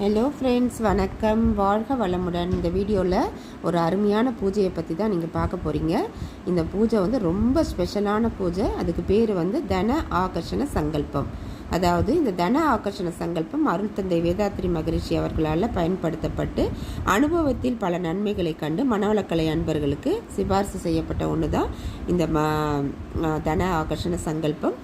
Hello friends வணக்கம். வாழ்க வளமுடன். இந்த வீடியோவில் ஒரு அருமையான பூஜையை பற்றி தான் நீங்கள் பார்க்க போகிறீங்க இந்த பூஜை வந்து ரொம்ப ஸ்பெஷலான பூஜை. அதுக்கு பேர் வந்து தன ஆகர்ஷண சங்கல்பம். அதாவது இந்த தன ஆகர்ஷண சங்கல்பம் அருள் தந்தை வேதாத்ரி மகரிஷி அவர்களால் பயன்படுத்தப்பட்டு அனுபவத்தில் பல நன்மைகளை கண்டு மனவளக்கலை அன்பர்களுக்கு சிபார்சு செய்யப்பட்ட ஒன்று தான் இந்த ம தன ஆகர்ஷண சங்கல்பம்.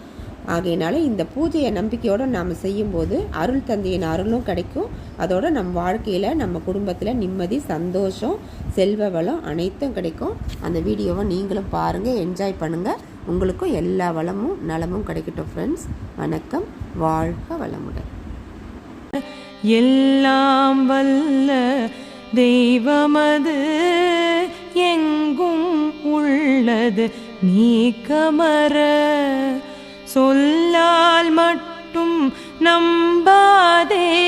ஆகையினால இந்த பூஜையை நம்பிக்கையோடு நாம் செய்யும்போது அருள் தந்தையின் அருளும் கிடைக்கும். அதோட நம் வாழ்க்கையில் நம்ம குடும்பத்தில் நிம்மதி சந்தோஷம் செல்வ வளம் அனைத்தும் கிடைக்கும். அந்த வீடியோவை நீங்களும் பாருங்கள் என்ஜாய் பண்ணுங்கள் உங்களுக்கும் எல்லா வளமும் நலமும் கிடைக்கட்டும் ஃப்ரெண்ட்ஸ் வணக்கம். வாழ்க வளமுடன். எல்லாம் வல்ல தெய்வமது எங்கும் உள்ளது. நீக்கமர சொல்லால் மட்டும் நம்பாதே.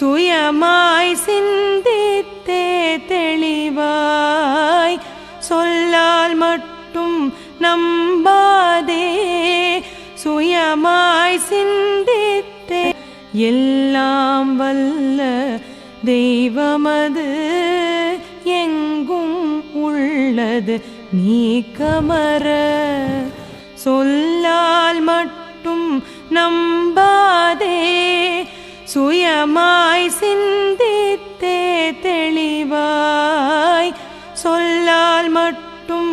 சுயமாய் சிந்தித்தே தெளிவாய். சொல்லால் மட்டும் நம்பாதே. சுயமாய் சிந்தித்தே. எல்லாம் வல்ல தெய்வமது. எங்கும் உள்ளது நீ கமர மட்டும் நம்பாதே சுயமாய் சிந்தித்தே தெளிவாய் சொல்லால் மட்டும்